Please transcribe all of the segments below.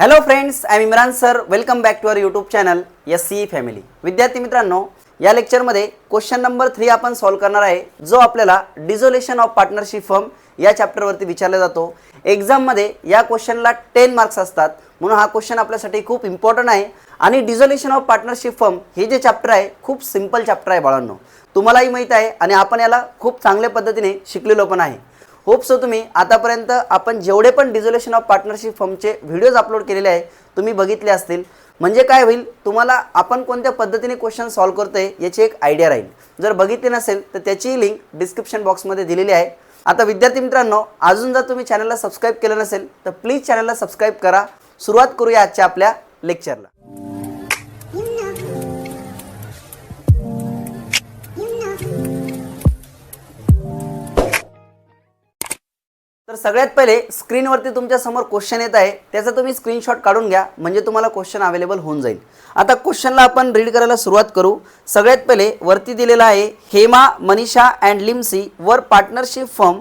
Hello friends I am Imran sir welcome back to our YouTube channel S C family विद्यार्थी मित्रांनो या लेक्चरमध्ये question number three आपण solve करणार आहे जो आपल्याला डिझोलेशन ऑफ पार्टनरशिप फर्म या चॅप्टरवरती विचारला जातो. एक्झाममध्ये या क्वेश्चनला टेन मार्क्स असतात. म्हणून हा क्वेश्चन आपल्यासाठी खूप इम्पॉर्टंट आहे. आणि डिझोलेशन ऑफ पार्टनरशिप फर्म हे जे चॅप्टर आहे खूप सिंपल चॅप्टर आहे बाळांनो. तुम्हालाही माहीत आहे आणि आपण याला खूप चांगल्या पद्धतीने शिकलेलो पण आहे. होप सो तुम्ही. आतापर्यंत आपण जेवढे पण डिझोल्युशन ऑफ पार्टनरशिप फर्मचे व्हिडिओज अपलोड केलेले आहे तुम्ही बघितले असतील. म्हणजे काय होईल तुम्हाला आपण कोणत्या पद्धतीने क्वेश्चन सॉल्व्ह करतोय याची एक आयडिया राहील. जर बघितले नसेल तर त्याचीही लिंक डिस्क्रिप्शन बॉक्समध्ये दिलेली आहे. आता विद्यार्थी मित्रांनो अजून जर तुम्ही चॅनलला सबस्क्राईब केलं नसेल तर प्लीज चॅनलला सबस्क्राईब करा. सुरुवात करूया आजच्या आपल्या लेक्चरला तर सगळ्यात पहिले स्क्रीनवरती तुमच्यासमोर क्वेश्चन येत आहे. त्याचा तुम्ही स्क्रीनशॉट काढून घ्या म्हणजे तुम्हाला क्वेश्चन अवेलेबल होऊन जाईल. आता क्वेश्चनला आपण रीड करायला सुरुवात करू. सगळ्यात पहिले वरती दिलेलं आहे हेमा मनीषा अँड लिम्सी वर partnership firm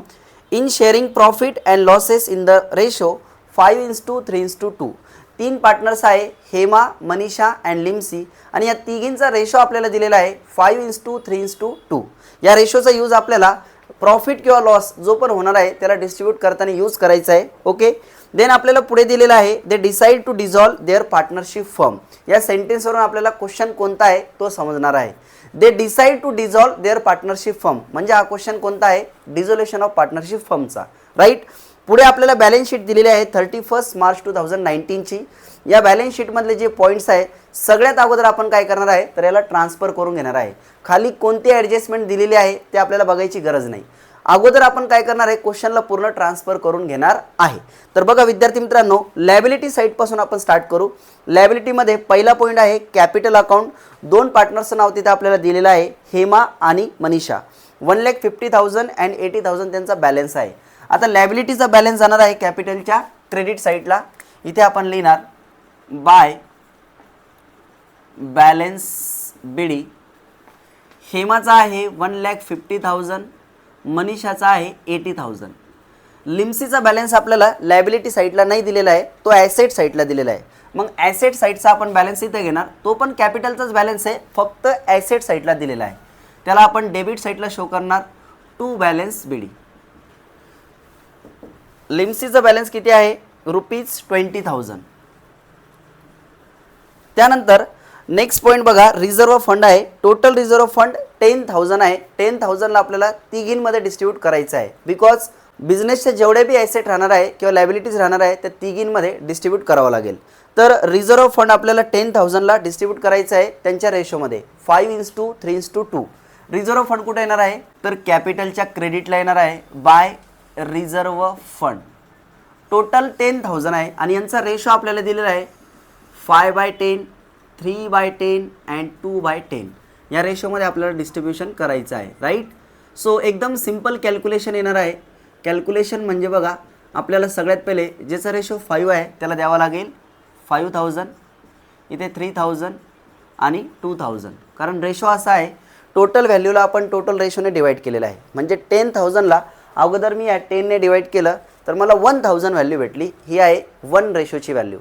in sharing profit and losses in the ratio five is to three is to two तीन पार्टनर्स आहे हेमा मनीषा अँड लिम्सी. आणि या तिघींचा रेशो आपल्याला दिलेला आहे five is to three is to two या रेशोचा यूज आपल्याला प्रॉफिट किंवा लॉस जो पण होणार आहे त्याला डिस्ट्रीब्यूट करताना यूज करायचा आहे ओके देन आपल्याला पुढे दिलेलं आहे they decide to dissolve their partnership firm या सेंटेन्सवरून आपल्याला क्वेश्चन कोणता आहे तो समजणार आहे. They decide to dissolve their partnership firm म्हणजे हा क्वेश्चन कोणता आहे? डिझोल्युशन ऑफ पार्टनरशिप फर्मचा राईट पुढे आपल्याला बॅलन्स शीट दिलेली आहे thirty first March two thousand नाईन्टीनची या बॅलन्स शीटमधले जे पॉईंट्स आहे सगळ्यात अगोदर आपण काय करणार आहे तर याला ट्रान्सफर करून घेणार आहे. खाली कोणती ॲडजस्टमेंट दिलेली आहे ते आपल्याला बघायची गरज नाही. अगोदर आपण काय करणार आहे क्वेश्चनला पूर्ण ट्रान्सफर करून घेणार आहे. तर बघा विद्यार्थी मित्रांनो लॅबिलिटी साईटपासून आपण स्टार्ट करू. लॅबिलिटीमध्ये पहिला पॉईंट आहे कॅपिटल अकाउंट दोन पार्टनर्सचं नाव तिथे आपल्याला दिलेलं आहे हेमा आणि Manisha. One lakh fifty thousand and eighty thousand त्यांचा बॅलन्स आहे. आता लॅबिलिटीचा बॅलन्स जाणार आहे कॅपिटलच्या क्रेडिट साईडला इथे आपण लिहिणार बाय बॅलन्स बिडी हेमाचा आहे वन लॅक फिफ्टी थाउजंड मनीषाचा आहे एटी थाउजंड. लिम्सीचा बॅलन्स आपल्याला लायबिलिटी साईडला नाही दिलेला आहे तो ॲसेट साईडला दिलेला आहे. मग ॲसेट साईडचा आपण बॅलन्स इथे घेणार तो पण कॅपिटलचाच बॅलन्स आहे फक्त ॲसेट साईडला दिलेला आहे. त्याला आपण डेबिट साईडला शो करणार टू बॅलन्स बिडी लिम्सीचा बॅलन्स किती आहे? रुपीज ट्वेंटी थाउजंड त्यानंतर नेक्स्ट पॉईंट बघा रिझर्व फंड आहे. Total reserve fund ten thousand आहे. टेन थाउजंडला आपल्याला तिघींमध्ये डिस्ट्रीब्यूट करायचं आहे. बिकॉज बिझनेसचे जेवढे बी ॲसेट राहणार आहे किंवा लायबिलिटीज राहणार आहे त्या तिघींमध्ये डिस्ट्रीब्यूट करावं लागेल. तर रिझर्व फंड आपल्याला टेन थाउजंडला डिस्ट्रीब्यूट करायचं आहे त्यांच्या रेशोमध्ये five is to three is to two reserve fund कुठे येणार आहे? तर कॅपिटलच्या क्रेडिटला येणार आहे. By reserve fund total ten thousand आहे आणि यांचा रेशो आपल्याला दिलेला आहे five by ten three by ten and two by ten या रेशोमध्ये आपल्याला डिस्ट्रीब्युशन करायचं आहे राईट सो एकदम सिंपल कॅल्क्युलेशन येणार आहे. कॅल्क्युलेशन म्हणजे बघा आपल्याला सगळ्यात पहिले ज्याचा रेशो फाईव्ह आहे त्याला द्यावा लागेल फाईव्ह थाउजंड इथे थ्री थाउजंड आणि टू थाउजंड कारण रेशो असा आहे टोटल व्हॅल्यूला आपण टोटल रेशोने डिवाईड केलेला आहे. म्हणजे टेन थाउजंडला अगोदर मी या टेनने डिवाईड केलं तर मला वन थाउजंड व्हॅल्यू भेटली. ही आहे वन रेशोची व्हॅल्यू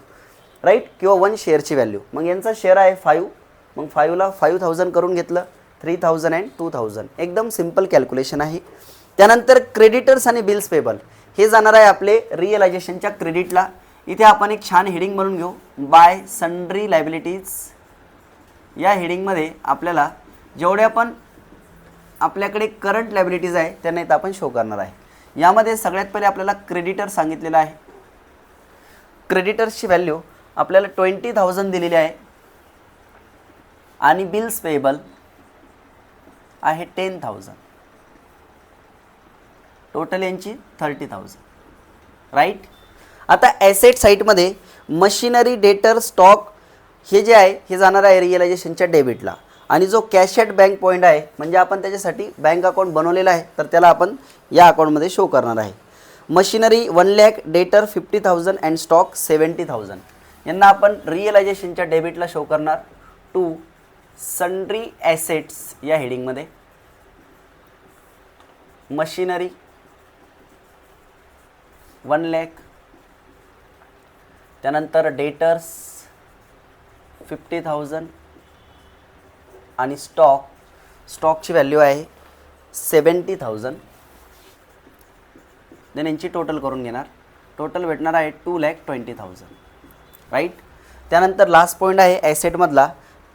राईट? किंवा वन शेअरची व्हॅल्यू मग यांचा शेअर आहे फाईव्ह मग फाईव्हला फाईव्ह थाउजंड करून घेतलं. Three thousand and two thousand एकदम सिंपल कॅल्क्युलेशन आहे. त्यानंतर क्रेडिटर्स आणि बिल्स पेबल हे जाणार आहे आपले रिअलायझेशनच्या क्रेडिटला इथे आपण एक छान हेडिंग म्हणून घेऊ. बाय सन्ड्री लायबिलिटीज या हेडिंगमध्ये आपल्याला जेवढ्या पण आपल्याकडे करंट लायबिलिटीज आहे त्यांना इथं आपण शो करणार आहे. यामध्ये सगळ्यात पहिले आपल्याला क्रेडिटर सांगितलेलं आहे. क्रेडिटर्सची व्हॅल्यू आपल्याला ट्वेंटी थाउजंड दिलेली आहे. आणि बिल्स पेएबल आहे टेन थाउजंड. टोटल यांची थर्टी थाउजंड. राईट आता ॲसेट साईटमध्ये मशिनरी डेटर स्टॉक हे जे आहे हे जाणार आहे रिअलायझेशनच्या डेबिटला आणि जो कॅश ॲट बँक पॉईंट आहे म्हणजे आपण त्याच्यासाठी बँक अकाउंट बनवलेला आहे तर त्याला आपण या अकाउंटमध्ये शो करणार आहे. Machinery one lakh debtor fifty thousand and stock seventy thousand यांना आपण रिअलायझेशनच्या डेबिटला शो करणार टू सन्ड्री ॲसेट्स या हेडिंगमध्ये मशिनरी वन लॅक त्यानंतर डेटर्स फिफ्टी थाउजंड आणि स्टॉक स्टॉकची व्हॅल्यू आहे सेवन्टी थाउजंड देन यांची टोटल करून घेणार. टोटल भेटणार आहे two lakh twenty thousand right? त्यानंतर लास्ट पॉईंट आहे ॲसेटमधला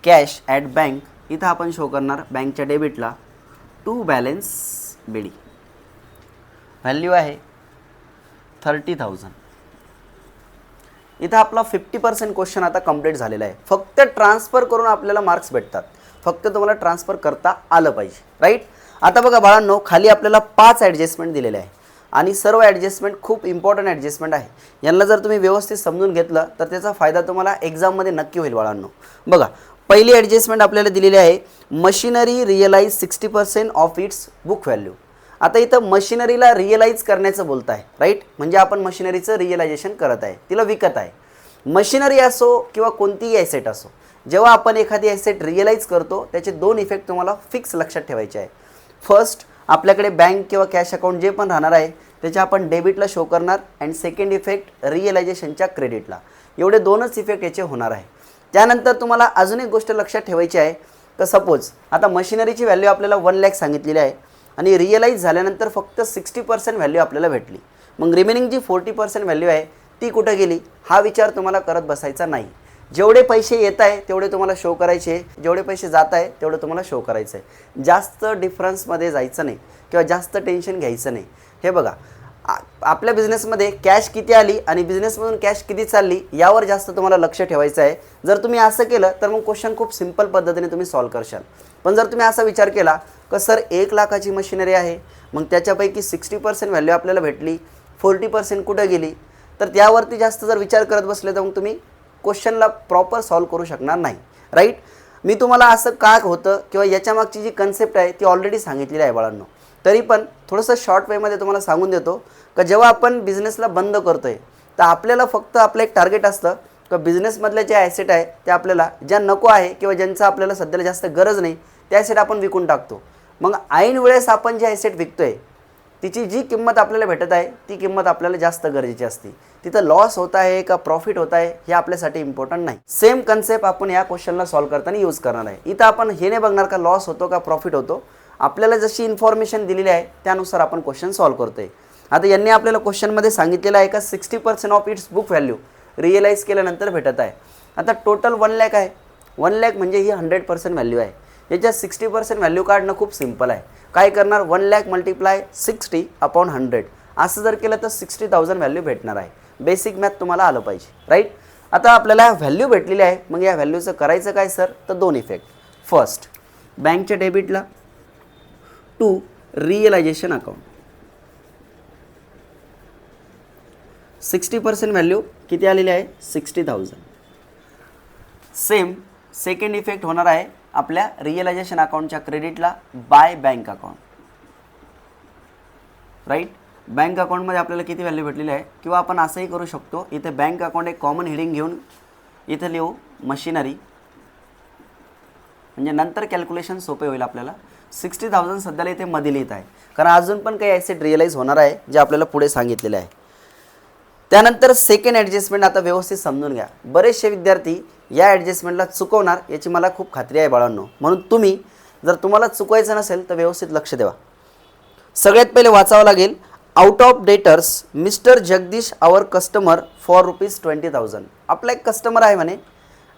कॅश ॲट बँक इथं आपण शो करणार बँकच्या डेबिटला to balance b d. Value आहे थर्टी थाउजंड इथं आपला फिफ्टी पर्सेंट क्वेश्चन आता कंप्लीट झालेला आहे. फक्त ट्रान्सफर करून आपल्याला मार्क्स भेटतात. फक्त तुम्हाला ट्रान्सफर करता आलं पाहिजे. राईट आता बघा बाळांनो खाली आपल्याला पाच ॲडजस्टमेंट दिलेले आहे. आणि सर्व ॲडजस्टमेंट खूप इम्पॉर्टंट ॲडजस्टमेंट आहे. यांना जर तुम्ही व्यवस्थित समजून घेतलं तर त्याचा फायदा तुम्हाला एक्झाममध्ये नक्की होईल बाळांनो. बघा पहिली ॲडजस्टमेंट आपल्याला दिलेली आहे machinery realise sixty percent of its book value आता इथं मशिनरीला रिअलाइज करण्याचं बोलत आहे राईट म्हणजे आपण मशिनरीचं रिअलायझेशन करत आहे. तिला विकत आहे. मशिनरी असो किंवा कोणतीही ॲसेट असो जेव्हा आपण एखादी ॲसेट रिअलाइज करतो त्याचे दोन इफेक्ट तुम्हाला फिक्स लक्षात ठेवायचे आहे. फर्स्ट आपल्याकडे बँक किंवा कॅश अकाउंट जे पण राहणार आहे त्याचे आपण डेबिटला शो करणार अँड सेकंड इफेक्ट रिअलायझेशनच्या क्रेडिटला एवढे दोनच इफेक्ट याचे होणार आहे. त्यानंतर तुम्हाला अजून एक गोष्ट लक्षात ठेवायची आहे तर सपोज आता मशिनरीची व्हॅल्यू आपल्याला वन लॅक सांगितलेली आहे आणि रिअलाईज झाल्यानंतर फक्त सिक्स्टी पर्सेंट व्हॅल्यू आपल्याला भेटली. मग रिमेनिंग जी फोर्टी पर्सेंट व्हॅल्यू आहे ती कुठं गेली? हा विचार तुम्हाला करत बसायचा नाही. जेवढे पैसे येत आहे तेवढे तुम्हाला शो करायचे. जेवढे पैसे जात आहे तेवढं तुम्हाला शो करायचं आहे जास्त डिफरन्समध्ये जायचं नाही किंवा जास्त टेन्शन घ्यायचं नाही. हे बघा आपल्या बिझनेसमध्ये कॅश किती आली आणि बिझनेसमधून कॅश किती चालली यावर जास्त तुम्हाला लक्ष ठेवायचं आहे. जर तुम्ही असं केलं तर मग क्वेश्चन खूप सिंपल पद्धतीने तुम्ही सॉल्व करशाल. पण जर तुम्ही असा विचार केला का सर एक लाखाची मशिनरी आहे मग त्याच्यापैकी सिक्स्टी पर्सेंट व्हॅल्यू आपल्याला भेटली फोर्टी पर्सेंट कुठं गेली? तर त्यावरती जास्त जर विचार करत बसले तर मग तुम्ही क्वेश्चनला प्रॉपर सॉल्व करू शकणार नाही. राईट मी तुम्हाला असं का होतं किंवा याच्यामागची जी कन्सेप्ट आहे ती ऑलरेडी सांगितलेली आहे बाळांनो. तरी पण थोडंसं शॉर्ट वेमध्ये तुम्हाला सांगून देतो का जेव्हा आपण बिझनेसला बंद करतो आहे तर आपल्याला फक्त आपलं एक टार्गेट असतं का बिझनेसमधल्या ज्या ॲसेट आहे त्या आपल्याला ज्या नको आहे किंवा ज्यांचा आपल्याला सध्याला जास्त गरज नाही त्या ॲसेट आपण विकून टाकतो. मग ऐन वेळेस आपण जे ॲसेट विकतो आहे तिची जी किंमत आपल्याला भेटत आहे ती किंमत आपल्याला जास्त गरजेची असते. तिथं लॉस होत आहे का प्रॉफिट होत आहे हे आपल्यासाठी इम्पॉर्टंट नाही. सेम कन्सेप्ट आपण या क्वेश्चनला सॉल्व्ह करताना यूज करणार आहे. इथं आपण हे नाही बघणार का लॉस होतो का प्रॉफिट होतो. आपल्याला जशी इन्फॉर्मेशन दिलेली आहे त्यानुसार आपण क्वेश्चन सॉल्व करतोय. आता यांनी आपल्याला क्वेश्चनमध्ये सांगितलेलं आहे का sixty percent of its book value realise केल्यानंतर भेटत आहे. आता टोटल वन लॅक आहे. वन लॅक म्हणजे ही हंड्रेड पर्सेंट व्हॅल्यू आहे. याच्यात सिक्स्टी पर्सेंट व्हॅल्यू काढणं खूप सिंपल आहे. काय करणार? One lakh multiply sixty upon hundred असं जर केलं तर सिक्स्टी थाउजंड व्हॅल्यू भेटणार आहे. बेसिक मॅथ तुम्हाला आलं पाहिजे राईट आता आपल्याला व्हॅल्यू भेटलेली आहे. मग या व्हॅल्यूचं करायचं काय सर तर दोन इफेक्ट फर्स्ट बँकच्या डेबिटला to realisation account sixty percent value किती आलेली आहे? Sixty thousand same second effect होणार आहे आपल्या रिअलायझेशन अकाउंटच्या क्रेडिटला by bank account right bank अकाउंटमध्ये आपल्याला किती व्हॅल्यू भेटलेली आहे किंवा आपण असंही करू शकतो इथे बँक अकाउंट एक कॉमन हेडिंग घेऊन इथं लिहू मशिनरी म्हणजे नंतर कॅल्क्युलेशन सोपे होईल आपल्याला. सिक्स्टी थाउजंड सध्याला इथे मध्ये लिहित आहे. कारण अजून पण काही ॲसेट रिअलाईज होणार आहे जे आपल्याला पुढे सांगितलेले आहे. त्यानंतर सेकंड ॲडजस्टमेंट आता व्यवस्थित समजून घ्या. बरेचसे विद्यार्थी या ॲडजस्टमेंटला चुकवणार याची मला खूप खात्री आहे बाळांनो. म्हणून तुम्ही जर तुम्हाला चुकवायचं नसेल तर व्यवस्थित लक्ष द्यावा सगळ्यात पहिले वाचावं लागेल. Out of debtors mister Jagdish our customer for rupees twenty thousand आपला एक कस्टमर आहे म्हणे.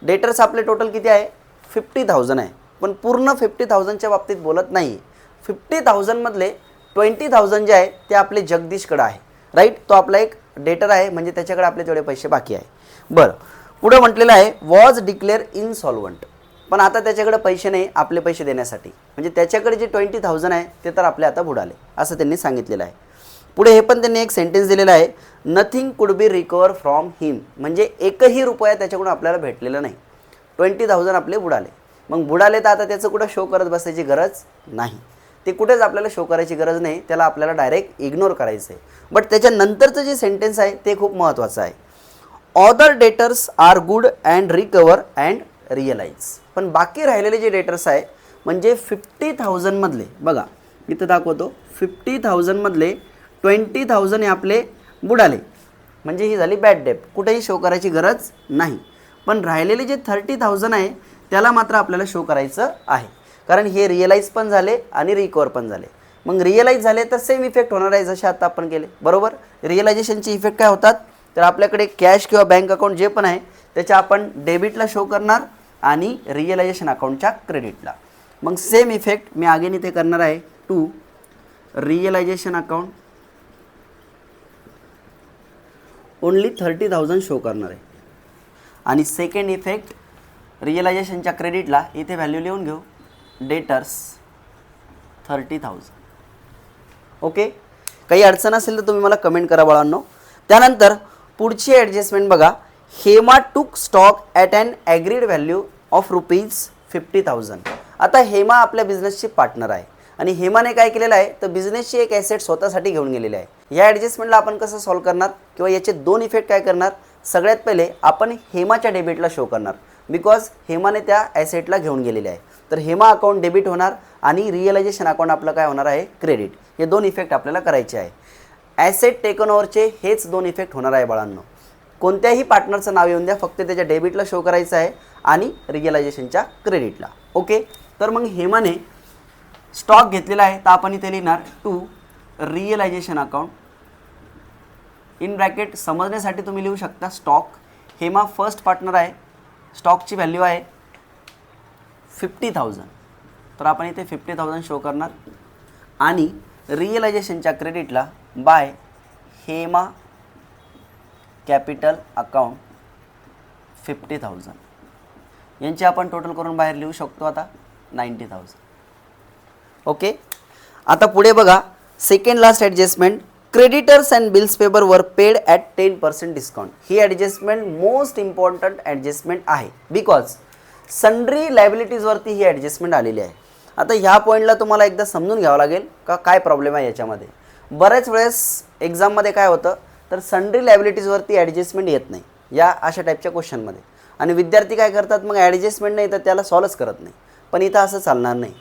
डेटर्स आपले टोटल किती आहे? फिफ्टी थाउजंड आहे. पण पूर्ण फिफ्टी थाउजंडच्या बाबतीत बोलत नाही. फिफ्टी थाउजंडमधले ट्वेंटी थाउजंड जे आहे ते आपले जगदीशकडं आहे. राईट तो आपला एक डेटर आहे म्हणजे त्याच्याकडे आपले तेवढे पैसे बाकी आहे. बरं. पुढं म्हटलेलं आहे वॉज डिक्लेअर इनसॉल्वंट पण आता त्याच्याकडे पैसे नाही आपले पैसे देण्यासाठी. म्हणजे त्याच्याकडे जे ट्वेंटी थाउजंड आहे ते तर आपले आता बुडाले. असं त्यांनी सांगितलेलं आहे. पुढे हे पण त्यांनी एक सेंटेन्स दिलेलं आहे nothing could be recover from हिम म्हणजे एकही रुपया त्याच्याकडून आपल्याला भेटलेला नाही. ट्वेंटी थाउजंड आपले बुडाले. मग बुडाले तर आता त्याचं कुठं शो करत बसायची गरज नाही. ते कुठेच आपल्याला शो करायची गरज नाही त्याला आपल्याला डायरेक्ट इग्नोर करायचं आहे. बट त्याच्यानंतरचं जे सेंटेन्स आहे ते खूप महत्त्वाचं आहे. Other debtors are good and recover and realise पण बाकी राहिलेले जे डेटर्स आहे म्हणजे फिफ्टी थाउजंडमधले बघा इथं दाखवतो फिफ्टी थाउजंडमधले ट्वेंटी थाउजंड हे आपले बुडाले. म्हणजे ही झाली बॅड डेप कुठेही शो करायची गरज नाही. पण राहिलेले जे थर्टी थाउजंड आहे त्याला मात्र आपल्याला शो करायचं आहे. कारण हे रिअलाईज पण झाले आणि रिकवर पण झाले. मग रिअलाईज झाले तर सेम इफेक्ट होणार आहे जसे आता आपण केले. बरोबर? रिअलायझेशनचे इफेक्ट काय होतात? तर आपल्याकडे कॅश किंवा बँक अकाउंट जे पण आहे त्याच्या आपण डेबिटला शो करणार आणि रिअलायझेशन अकाउंटच्या क्रेडिटला मग सेम इफेक्ट मी आगेने ते करणार आहे. To realisation account only thirty thousand show करणार आहे. आणि सेकंड इफेक्ट रिअलायझेशनच्या क्रेडिटला इथे व्हॅल्यू लिहून घेऊ. डेटर्स थर्टी थाउजंड ओके काही अडचण असेल तर तुम्ही मला कमेंट करा बाळांनो. त्यानंतर पुढची ॲडजस्टमेंट बघा. Hema took stock at and agreed value of rupees fifty thousand आता हेमा आपल्या बिझनेसची पार्टनर आहे. आणि हेमाने काय केलेलं आहे तर बिझनेसची एक ॲसेट स्वतःसाठी घेऊन गेलेली आहे. या ॲडजस्टमेंटला आपण कसं सॉल्व करणार? किंवा याचे दोन इफेक्ट काय करणार? सगळ्यात पहिले आपण हेमाच्या डेबिटला शो करणार. बिकॉज हेमाने त्या ॲसेटला घेऊन गेलेले आहे. तर हेमा अकाउंट डेबिट होणार आणि रिअलायझेशन अकाउंट आपलं काय होणार आहे? क्रेडिट हे दोन इफेक्ट आपल्याला करायचे आहे. ॲसेट टेकन ओव्हरचे हेच दोन इफेक्ट होणार आहे बाळांनो. कोणत्याही पार्टनरचं नाव येऊन द्या फक्त त्याच्या डेबिटला शो करायचं आहे आणि रिअलायझेशनच्या क्रेडिटला ओके तर मग हेमाने स्टॉक घेतलेला आहे तर आपण इथे लिहिणार to realisation account in bracket समजण्यासाठी तुम्ही लिहू शकता स्टॉक हेमा फर्स्ट पार्टनर आहे. स्टॉकची व्हॅल्यू आहे फिफ्टी थाउजंड तर आपण इथे फिफ्टी थाउजंड शो करणार. आणि रिअलायझेशनच्या क्रेडिटला by Hema capital account fifty thousand यांची आपण टोटल करून बाहेर लिहू शकतो आता नाईंटी थाउजंड ओके? आता पुढे बघा second last adjustment creditors and bills payable were paid at ten percent discount he adjustment most important adjustment आहे. बिकॉज सन्ड्री लायबिलिटीजवरती ही ॲडजस्टमेंट आलेली आहे. आता ह्या पॉईंटला तुम्हाला एकदा समजून घ्यावं लागेल का काय प्रॉब्लेम आहे याच्यामध्ये? बऱ्याच वेळेस एक्झाममध्ये काय होतं तर सन्ड्री लायबिलिटीजवरती ॲडजस्टमेंट येत नाही. या अशा टाईपच्या क्वेश्चनमध्ये आणि विद्यार्थी काय करतात मग ॲडजस्टमेंट नाही तर त्याला सॉल्वच करत नाही. पण इथं असं चालणार नाही.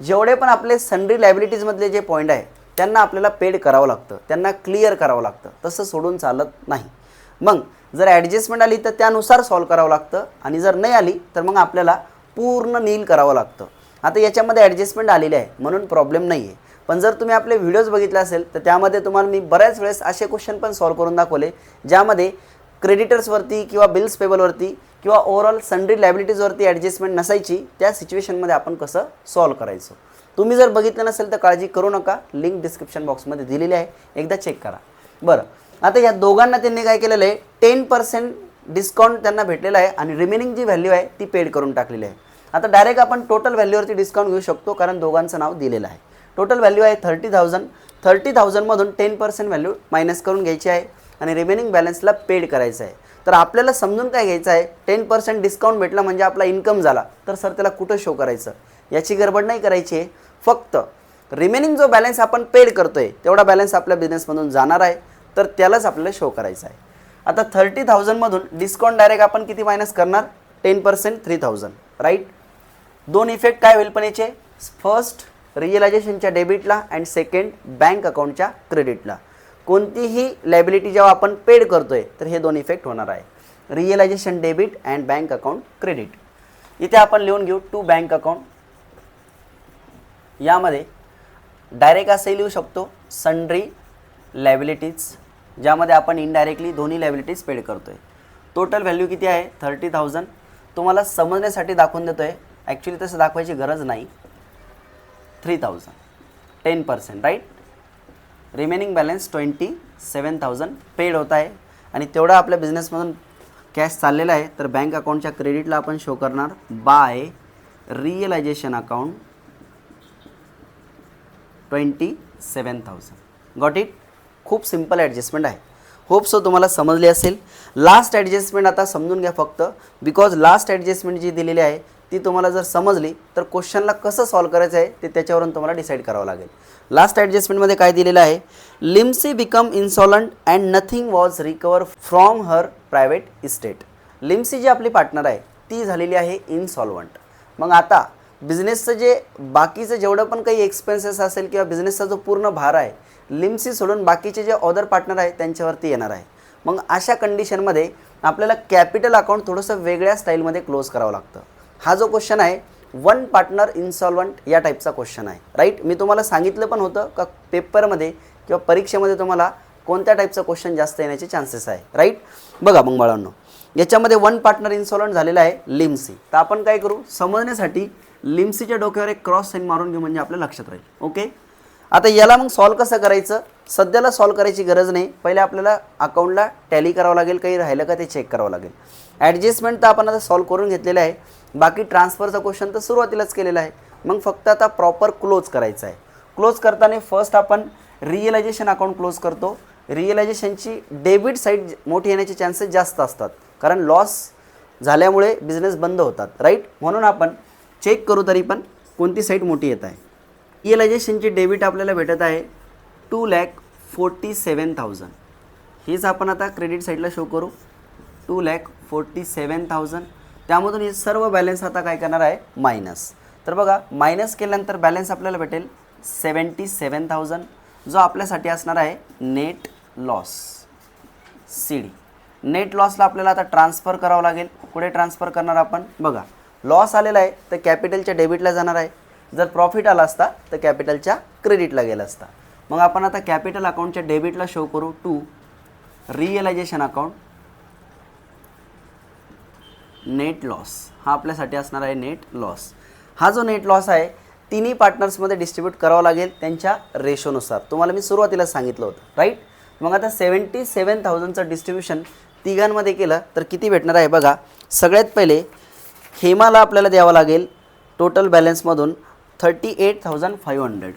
जेवढे पण आपले सन्ड्री लायबिलिटीजमधले जे पॉईंट आहे त्यांना आपल्याला पेड करावं लागतं. त्यांना क्लिअर करावं लागतं. तसं सोडून चालत नाही. मग जर ॲडजस्टमेंट आली तर त्यानुसार सॉल्व करावं लागतं आणि जर नाही आली तर मग आपल्याला पूर्ण नील करावं लागतं. आता याच्यामध्ये ॲडजस्टमेंट आलेली आहे म्हणून प्रॉब्लेम नाही आहे पण जर तुम्ही आपले व्हिडिओज बघितले असेल तर त्यामध्ये तुम्हाला मी बऱ्याच वेळेस असे क्वेश्चन पण सॉल्व करून दाखवले ज्यामध्ये क्रेडिटर्सवरती किंवा बिल्स पेबलवरती किंवा ओव्हरऑल सन्ड्री लायबिलिटीजवरती ॲडजस्टमेंट नसायची त्या सिच्युएशनमध्ये आपण कसं सॉल्व करायचं? तुम्ही जर बघितलं नसेल तर काळजी करू नका. लिंक डिस्क्रिप्शन बॉक्समध्ये दिलेली आहे. एकदा चेक करा. बरं. आता या दोघांना त्यांनी काय केलेलं आहे? टेन पर्सेंट डिस्काउंट त्यांना भेटलेला आहे आणि रिमेनिंग जी व्हॅल्यू आहे ती पेड करून टाकलेली आहे. आता डायरेक्ट आपण टोटल व्हॅल्यूवरती डिस्काउंट घेऊ शकतो कारण दोघांचं नाव दिलेलं आहे. टोटल व्हॅल्यू आहे थर्टी थाउजंड थर्टी थाउजंडमधून टेन पर्सेंट व्हॅल्यू मायनस करून घ्यायची आहे आणि रिमेनिंग बॅलन्सला पेड करायचं आहे. तर आपल्याला समजून काय घ्यायचं आहे? टेन पर्सेंट डिस्काउंट भेटला म्हणजे आपला इन्कम झाला. तर सर त्याला कुठं शो करायचं? याची गडबड नाही करायची. आहे फक्त रिमेनिंग जो बॅलन्स आपण पेड करतोय तेवढा बॅलन्स आपल्या बिझनेसमधून जाणार आहे. तर त्यालाच आपल्याला शो करायचा आहे. आता थर्टी थाउजंडमधून डिस्काउंट डायरेक्ट आपण किती मायनस करणार? Ten percent three thousand right दोन इफेक्ट काय होईल पण याचे? फर्स्ट रिअलायझेशनच्या डेबिटला अँड सेकंड बँक अकाउंटच्या क्रेडिटला कोणतीही लायबिलिटी जेव्हा आपण पेड करतोय तर हे दोन इफेक्ट होणार आहे. Realisation debit and bank account credit इथे आपण लिहून घेऊ टू बँक अकाउंट यामध्ये डायरेक्ट असंही लिहू शकतो सन्ड्री लायबिलिटीज ज्यामध्ये आपण इनडायरेक्टली दोन्ही लायबिलिटीज पेड करतो आहे टोटल व्हॅल्यू किती आहे? थर्टी थाउजंड तुम्हाला समजण्यासाठी दाखवून देतो आहे ॲक्च्युली तसं दाखवायची गरज नाही. Three thousand ten percent right remaining balance twenty seven thousand paid होत आहे आणि तेवढा आपल्या बिझनेसमधून कॅश चाललेला आहे. तर बँक अकाउंटच्या क्रेडिटला आपण शो करणार. By realisation account twenty seven thousand got it खूप सिंपल ॲडजस्टमेंट आहे. होप सो तुम्हाला समजली असेल. लास्ट ॲडजस्टमेंट आता समजून घ्या फक्त. बिकॉज लास्ट ॲडजस्टमेंट जी दिलेली आहे ती तुम्हाला जर समजली तर क्वेश्चनला कसं सॉल्व करायचं आहे ते त्याच्यावरून तुम्हाला डिसाईड करावं लागेल. लास्ट ॲडजस्टमेंटमध्ये काय दिलेलं आहे? Limsi become insolvent and nothing was recover from her private estate Limsi जी आपली पार्टनर आहे ती झालेली आहे इन्सॉल्वंट मग आता बिझनेसचं जे बाकीचं जेवढं पण काही एक्सपेन्सेस असेल किंवा बिझनेसचा जो पूर्ण भार आहे लिम्सी सोडून बाकीचे जे ऑदर पार्टनर आहेत त्यांच्यावरती येणार आहे. मग अशा कंडिशनमध्ये आपल्याला कॅपिटल अकाउंट थोडंसं वेगळ्या स्टाईलमध्ये क्लोज करावं लागतं. हा जो क्वेश्चन आहे वन पार्टनर इन्सॉल्वंट या टाईपचा क्वेश्चन आहे. राईट मी तुम्हाला सांगितलं पण होतं का पेपरमध्ये किंवा परीक्षेमध्ये तुम्हाला कोणत्या टाईपचा क्वेश्चन जास्त येण्याचे चान्सेस आहे? राईट बघा मग बाळांनो. याच्यामध्ये वन पार्टनर इन्सॉल्वंट झालेला आहे लिम्सी. तर आपण काय करू? समजण्यासाठी लिम्सीच्या डोक्यावर एक क्रॉस साईन मारून घेऊ म्हणजे आपल्या लक्षात राहील. ओके आता याला मग सॉल्व कसं करायचं? सध्याला सॉल्व करायची गरज नाही. पहिले आपल्याला अकाउंटला टॅली करावं लागेल काही राहिलं का ते चेक करावं लागेल. ॲडजस्टमेंट तर आपण आता सॉल्व करून घेतलेलं आहे. बाकी ट्रान्सफरचा क्वेश्चन तर सुरुवातीलाच केलेला आहे. मग फक्त आता प्रॉपर क्लोज करायचं आहे. क्लोज करताना फर्स्ट आपण रिअलायझेशन अकाउंट क्लोज करतो. रिअलायझेशनची डेबिट साईड मोठी येण्याचे चान्सेस जास्त असतात. कारण लॉस झाल्यामुळे बिझनेस बंद होतात. राईट म्हणून आपण चेक करू तरी पण कोणती साईट मोठी येत आहे. रिअलायझेशनची डेबिट आपल्याला भेटत आहे two lakh forty seven thousand हेच आपण आता क्रेडिट साईडला शो करू. Two lakh forty seven thousand त्यामधून हे सर्व बॅलन्स आता काय करणार आहे? मायनस तर बघा मायनस केल्यानंतर बॅलन्स आपल्याला भेटेल सेवन्टी सेवन थाउजंड जो आपल्यासाठी असणार आहे net loss C D net लॉसला आपल्याला आता ट्रान्सफर करावं लागेल. कुठे ट्रान्सफर करणार आपण? बघा लॉस आलेला आहे तर कॅपिटलच्या डेबिटला जाणार आहे. जर प्रॉफिट आला असता तर कॅपिटलच्या क्रेडिटला गेला असता. मग आपण आता कॅपिटल अकाउंटच्या डेबिटला शो करू. To realisation account net loss. हा आपल्यासाठी असणार आहे नेट लॉस. हा जो नेट लॉस आहे तिन्ही पार्टनर्समध्ये डिस्ट्रीब्यूट करावा लागेल त्यांच्या रेशोनुसार तुम्हाला मी सुरुवातीला सांगितलं होतं राईट मग आता सेवन्टी सेवन थाउजंडचं डिस्ट्रीब्युशन तिघांमध्ये केलं तर किती भेटणार आहे बघा. सगळ्यात पहिले हेमाला आपल्याला द्यावं लागेल total बॅलन्समधून thirty eight thousand five hundred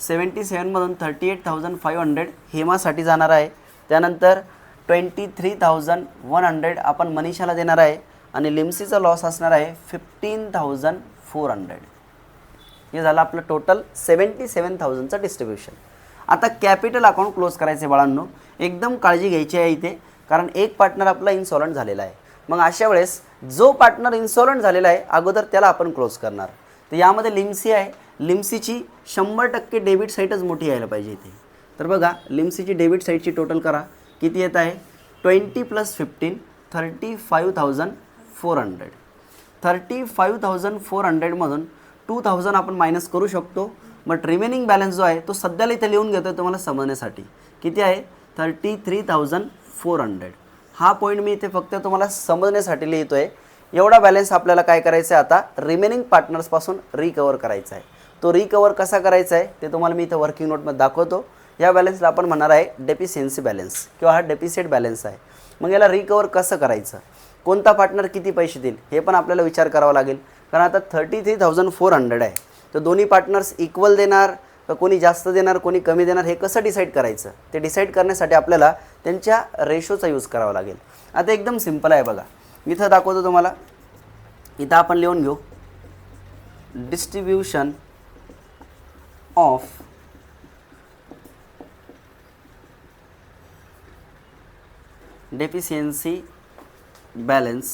seventy सेवनमधून thirty eight thousand five hundred हेमासाठी जाणार आहे. त्यानंतर twenty three thousand one hundred आपण मनीषाला देणार आहे. आणि लिम्सीचा लॉस असणार आहे फिफ्टीन थाउजंड फोर हंड्रेड हे झालं आपलं टोटल सेवन्टी सेवन थाउजंडचं डिस्ट्रीब्युशन आता कॅपिटल अकाउंट क्लोज करायचे बाळांनो. एकदम काळजी घ्यायची आहे इथे कारण एक पार्टनर आपला इन्सॉलंट झालेला आहे. मग अशा वेळेस जो पार्टनर इन्सॉलंट झालेला आहे अगोदर त्याला आपण क्लोज करणार. तर यामध्ये लिम्सी आहे. लिम्सीची शंभर टक्के डेबिट साईटच मोठी यायला पाहिजे इथे. तर बघा लिम्सीची डेबिट साईटची टोटल करा. किती येत आहे? Twenty plus fifteen thirty five thousand four hundred. Thirty five thousand four हंड्रेडमधून two thousand आपण मायनस करू शकतो. बट रिमेनिंग बॅलन्स जो आहे तो सध्याला इथे लिहून घेतो आहे तुम्हाला समजण्यासाठी. किती आहे? Thirty three thousand four hundred. हा पॉईंट मी इथे फक्त तुम्हाला समजण्यासाठी लिहितो आहे एवढा बॅलन्स आपल्याला काय करायचं आहे आता? रिमेनिंग पार्टनर्सपासून रिकवर करायचा आहे तो रिकवर कसा करायचा आहे ते तुम्हाला मी इथं वर्किंग नोटमध्ये दाखवतो. या बॅलन्सला आपण म्हणणार आहे डेपिशियन्सी बॅलन्स किंवा हा डेपिसेट बॅलन्स आहे. मग याला रिकवर कसं करायचं? कोणता पार्टनर किती पैसे देईल हे पण आपल्याला विचार करावा लागेल. कारण आता thirty three thousand four hundred आहे. तर दोन्ही पार्टनर्स इक्वल देणार का कोणी जास्त देणार कोणी कमी देणार हे कसं डिसाईड करायचं? ते डिसाईड करण्यासाठी आपल्याला त्यांच्या रेशोचा यूज करावा लागेल. आता एकदम सिंपल आहे बघा. इथं दाखवतो तुम्हाला. इथं आपण लिहून घेऊ. Distribution of deficiency balance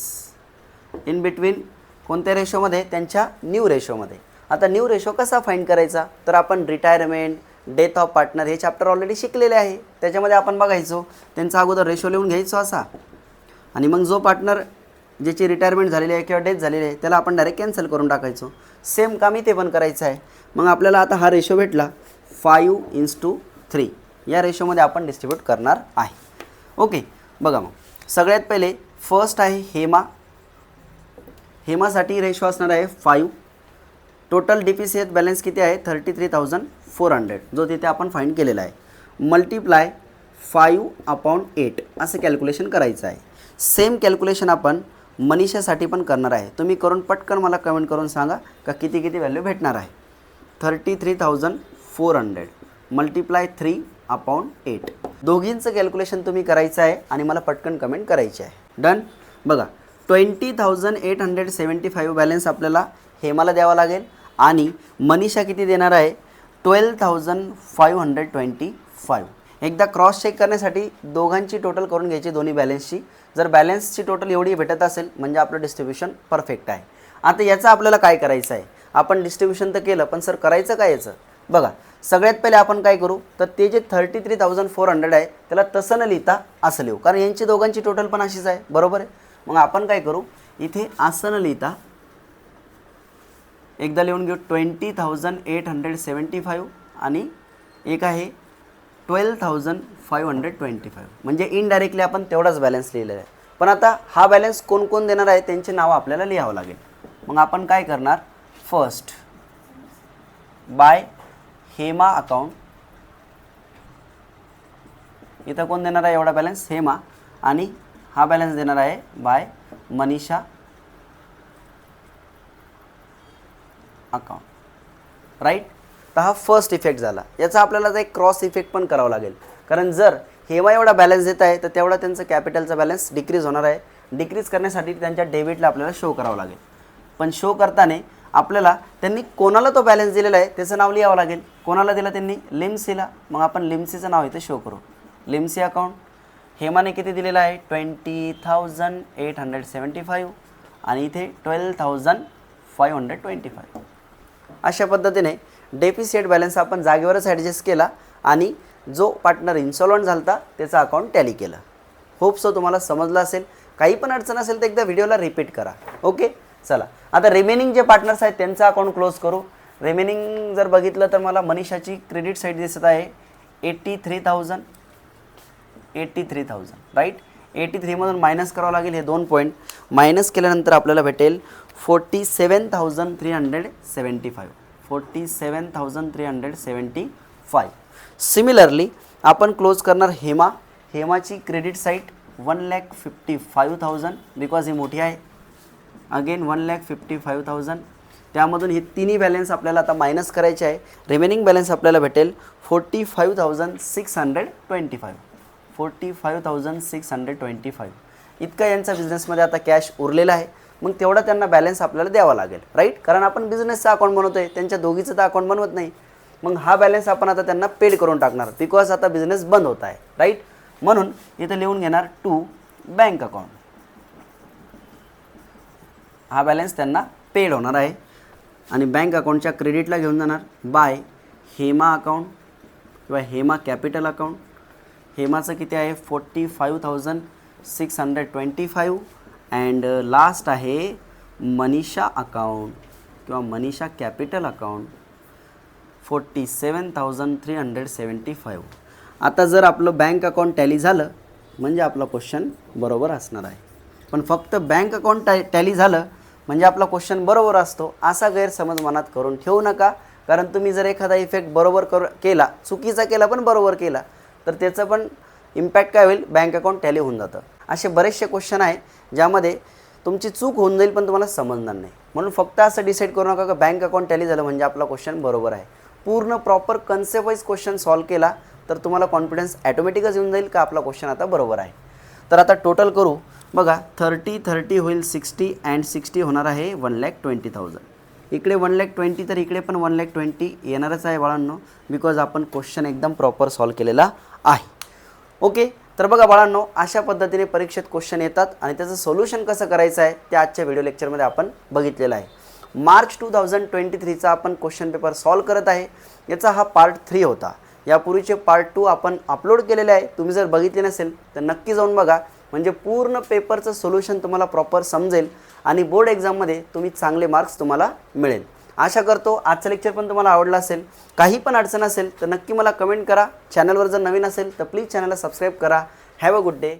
in between कोणत्या रेशोमध्ये त्यांच्या न्यू रेशोमध्ये आता न्यू रेशो कसा फाईंड करायचा? तर आपण रिटायरमेंट डेथ ऑफ पार्टनर हे चॅप्टर ऑलरेडी शिकलेले आहे. त्याच्यामध्ये आपण बघायचो त्यांचा अगोदर रेशो लिहून घ्यायचो असा. आणि मग जो पार्टनर ज्याची रिटायरमेंट झालेली आहे किंवा डेथ झालेली आहे त्याला आपण डायरेक्ट कॅन्सल करून टाकायचो. सेम काम इथे पण करायचं आहे. मग आपल्याला आता हा रेशो भेटला फायू इन्स टू थ्री या रेशोमध्ये आपण डिस्ट्रीब्यूट करणार आहे. ओके बघा मग. सगळ्यात पहिले फर्स्ट आहे हेमा. हेमासाठी रेशो असणार आहे five total D P C H balance किती आहे? Thirty three thousand four hundred जो तिथे आपण फाईंड केलेला आहे. मल्टिप्लाय फाईव्ह अपॉन एट असं कॅल्क्युलेशन करायचं आहे. सेम कॅल्क्युलेशन आपण मनीषासाठी पण करणार आहे. तुम्ही करून पटकन मला कमेंट करून सांगा का किती किती व्हॅल्यू भेटणार आहे. Thirty three thousand four hundred multiply three upon eight दोघींचं calculation तुम्ही करायचं आहे आणि मला पटकन कमेंट करायची आहे. डन? बघा twenty thousand eight hundred seventy five balance आपल्याला हेमाला द्यावा लागेल आणि मनीषा किती देणार आहे? Twelve thousand five hundred twenty five एकदा क्रॉस चेक करण्यासाठी दोघांची टोटल करून घ्यायची दोन्ही बॅलन्सची जर बॅलन्सची टोटल एवढी भेटत असेल म्हणजे आपलं डिस्ट्रीब्युशन परफेक्ट आहे. आता याचं आपल्याला काय करायचं आहे आपण डिस्ट्रीब्युशन तर केलं पण सर करायचं काय याचं? बघा सगळ्यात पहिले आपण काय करू? तर ते जे thirty three thousand four hundred आहे त्याला तसं न लिहिता असं लिहू. कारण यांची दोघांची टोटल पण अशीच आहे. बरोबर आहे? मग आपण काय करू? इथे असं न लिहिता एकदा लिहून घेऊ twenty thousand eight hundred seventy five आणि एक आहे twelve thousand five hundred twenty five म्हणजे इनडायरेक्टली आपण तेवढाच बॅलन्स लिहिलेला आहे. पण आता हा बॅलन्स कोण कोण देणार आहे? त्यांचे नावं आपल्याला लिहावं लागेल. मग आपण काय करणार? First by Hema account. इथं कोण देणार आहे एवढा बॅलन्स हेमा. आणि हा बॅलन्स देणार आहे बाय मनीषा अकाउंट. राईट तर हा फर्स्ट इफेक्ट झाला. याचा आपल्याला एक क्रॉस इफेक्ट पण करावा लागेल. कारण जर हेमा एवढा बॅलन्स देत आहे तर तेवढा त्यांचं कॅपिटलचा बॅलन्स डिक्रीज होणार आहे. डिक्रीज करण्यासाठी त्यांच्या डेबिटला आपल्याला शो करावं लागेल. पण शो करताना आपल्याला त्यांनी कोणाला तो बॅलन्स दिलेला आहे त्याचं नाव लिहावं लागेल. कोणाला दिला त्यांनी? लिम्सीला. मग आपण लिम्सीचं नाव इथे शो करू. लिम्सी अकाउंट हेमाने किती दिलेलं आहे? Twenty thousand eight hundred seventy five आणि इथे twelve thousand five hundred twenty five अशा पद्धतीने डेफिसिट बॅलन्स आपण जागेवरच ॲडजस्ट केला आणि जो पार्टनर इन्सॉल्वंट झाला होता त्याचा अकाउंट टॅली केलं. होप सो तुम्हाला समजलं असेल. काही पण अडचण असेल तर एकदा व्हिडिओला रिपीट करा. ओके चला. आता रिमेनिंग जे पार्टनर्स आहेत त्यांचा अकाउंट क्लोज करू. रिमेनिंग जर बघितलं तर मला मनीषाची क्रेडिट साईड दिसत आहे. Eighty three thousand eighty three thousand right eighty थ्रीमधून minus करावं लागेल हे दोन पॉईंट मायनस केल्यानंतर आपल्याला भेटेल forty seven thousand three hundred seventy five forty seven thousand three hundred seventy five similarly आपण क्लोज करणार Hema. हेमाची credit side one lakh fifty five thousand because ही मोठी आहे. Again one lakh fifty five thousand. त्यामधून हे तिन्ही बॅलन्स आपल्याला आता minus करायचे आहे. रिमेनिंग बॅलन्स आपल्याला भेटेल forty five thousand six hundred twenty five forty five thousand six hundred twenty five इतका यांचा बिझनेसमध्ये आता कॅश उरलेला आहे. मग तेवढा त्यांना बॅलन्स आपल्याला द्यावा लागेल राईट कारण आपण बिझनेसचा अकाउंट बनवतो आहे त्यांच्या दोघीचं तर अकाउंट बनवत नाही. मग हा बॅलन्स आपण आता त्यांना पेड करून टाकणार बिकॉज आता बिझनेस बंद होत आहे राईट म्हणून इथं लिहून घेणार टू बँक अकाउंट हा बॅलन्स त्यांना पेड होणार आहे. आणि बँक अकाउंटच्या क्रेडिटला घेऊन जाणार. बाय हेमा अकाउंट किंवा हेमा कॅपिटल अकाउंट हेमाचं किती आहे? Forty five thousand six hundred twenty five and last आहे मनीषा अकाउंट किंवा Manisha capital account forty seven thousand three hundred seventy five आता जर आपलं बँक अकाउंट टॅली झालं म्हणजे आपला क्वेश्चन बरोबर असणार आहे. पण फक्त बँक अकाउंट टॅ टॅली झालं म्हणजे आपला क्वेश्चन बरोबर असतो असा गैरसमज मनात करून ठेवू नका. कारण तुम्ही जर एखादा इफेक्ट बरोबर करू केला चुकीचा केला पण बरोबर केला तर त्याचं पण इम्पॅक्ट काय होईल? बँक अकाउंट टॅली होऊन जातं. असे बरेचसे क्वेश्चन आहे ज्यामध्ये तुमची चूक होऊन जाईल पण तुम्हाला समजणार नाही. म्हणून फक्त असं डिसाईड करू नका का बँक अकाउंट टॅली झालं म्हणजे आपला क्वेश्चन बरोबर आहे. पूर्ण प्रॉपर कन्सेप्टवाईज क्वेश्चन सॉल्व केला तर तुम्हाला कॉन्फिडन्स ॲटोमॅटिकच येऊन जाईल का आपला क्वेश्चन आता बरोबर आहे. तर आता टोटल करू. बघा थर्टी थर्टी होईल सिक्स्टी अँड सिक्स्टी होणार आहे वन लॅक ट्वेंटी थाउजंड इकडे वन लॅक ट्वेंटी तर इकडे पण वन लॅक ट्वेंटी येणारच आहे बाळांनो बिकॉज आपण क्वेश्चन एकदम प्रॉपर सॉल्व केलेला आहे. ओके तर बघा बाळांनो अशा पद्धतीने परीक्षेत क्वेश्चन येतात आणि त्याचं सोल्युशन कसं करायचं आहे ते आजच्या व्हिडिओ लेक्चरमध्ये आपण बघितलेलं आहे. मार्च टू थाउजंड ट्वेंटी थ्रीचा आपण क्वेश्चन पेपर सॉल्व करत आहे. याचा हा पार्ट थ्री होता. यापूर्वीचे पार्ट टू आपण अपलोड केलेले आहे. तुम्ही जर बघितले नसेल तर नक्की जाऊन बघा. म्हणजे पूर्ण पेपरचं सोल्युशन तुम्हाला प्रॉपर समजेल आणि बोर्ड एक्झाममध्ये तुम्ही चांगले मार्क्स तुम्हाला मिळेल. आशा करतो आजचं लेक्चर पण तुम्हाला आवडलं असेल. काही पण अडचण असेल तर नक्की मला कमेंट करा. चॅनलवर जर नवीन असेल तर प्लीज चॅनलला सबस्क्राईब करा. Have a good day